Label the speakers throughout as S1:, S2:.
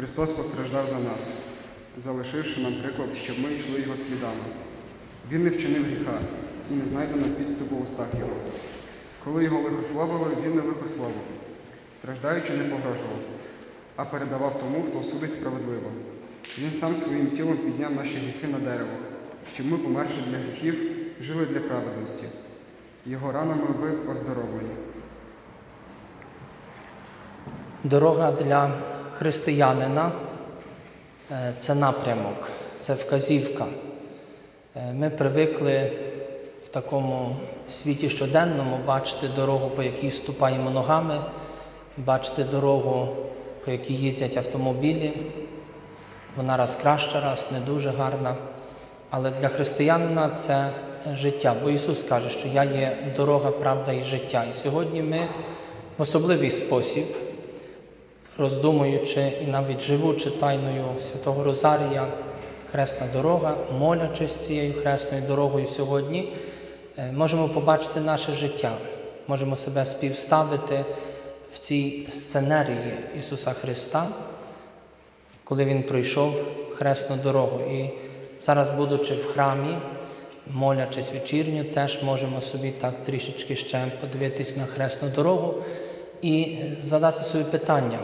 S1: Христос постраждав за нас, залишивши нам приклад, щоб ми йшли Його слідами. Він не вчинив гріха і не знайдено підступу в устах Його. Коли його лихословили, він не лихословив, страждаючи не погрожував, а передавав тому, хто судить справедливо. Він сам своїм тілом підняв наші гріхи на дерево, щоб ми, померши для гріхів, жили для праведності. Його ранами ви оздоровлені.
S2: Дорога для християнина е, це напрямок, це вказівка. Е, Ми привикли в такому світі щоденному бачити дорогу, по якій ступаємо ногами, бачити дорогу, по якій їздять автомобілі. Вона раз краща, раз не дуже гарна. Але для християнина це життя. Бо Ісус каже, що я є дорога, правда і життя. І сьогодні ми в особливий спосіб роздумуючи і навіть живучи тайною Святого Розарія, Хресна дорога, молячись цією хресною дорогою сьогодні, е, можемо побачити наше життя, можемо себе співставити в цій сценарії Ісуса Христа, коли Він пройшов хресну дорогу. І зараз, будучи в храмі, молячись вечірню, теж можемо собі так трішечки ще подивитись на хресну дорогу і задати собі питання,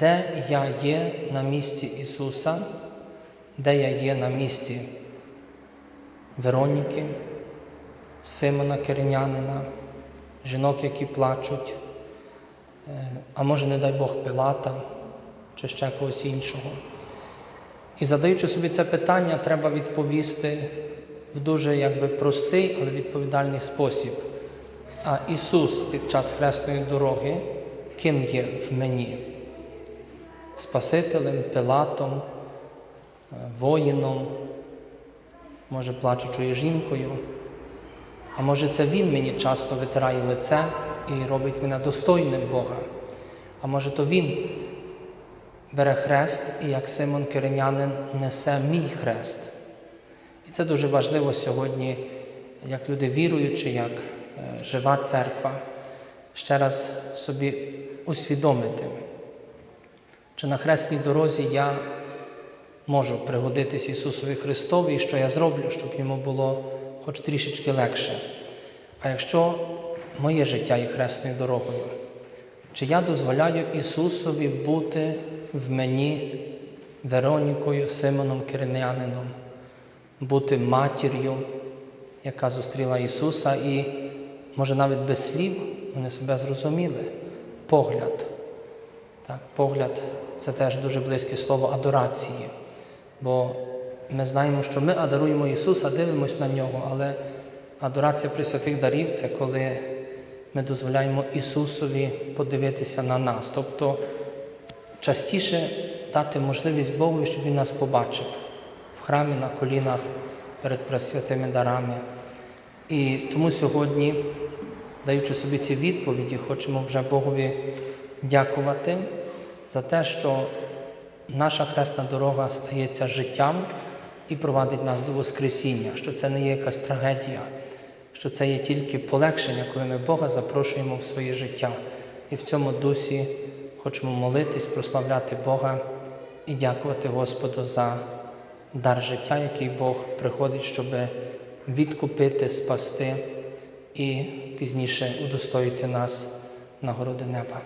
S2: де я є на місці Ісуса, де я є на місці Вероніки, Симона Киринянина, жінок, які плачуть, е, а може, не дай Бог, Пилата чи ще когось іншого. І задаючи собі це питання, треба відповісти в дуже якби простий, але відповідальний спосіб. А Ісус під час хресної дороги ким є в мені? Спасителем, Пилатом, е, воїном, може плачучою жінкою. А може це Він мені часто витирає лице і робить мене достойним Бога. А може то Він бере хрест і як Симон Киринянин несе мій хрест. І це дуже важливо сьогодні, як люди віруючі, як е, жива церква, ще раз собі усвідомити, чи на хресній дорозі я можу пригодитись Ісусові Христові, і що я зроблю, щоб йому було хоч трішечки легше. А якщо моє життя є хресною дорогою, чи я дозволяю Ісусові бути в мені Веронікою, Симоном Киринянином, бути матір'ю, яка зустріла Ісуса, і, може, навіть без слів вони себе зрозуміли. Погляд. Так, Погляд це теж дуже близьке слово адорації. Бо ми знаємо, що ми адаруємо Ісуса, дивимося на Нього, але адорація присвятих дарів це коли ми дозволяємо Ісусові подивитися на нас. Тобто частіше дати можливість Богу, щоб Він нас побачив в храмі на колінах перед пресвятими дарами. І тому сьогодні, даючи собі ці відповіді, хочемо вже Богові дякувати за те, що наша хресна дорога стається життям і провадить нас до Воскресіння, що це не є якась трагедія, що це є тільки полегшення, коли ми Бога запрошуємо в своє життя. І в цьому дусі хочемо молитись, прославляти Бога і дякувати Господу за дар життя, який Бог приходить, щоб відкупити, спасти і пізніше удостоїти нас нагороди неба.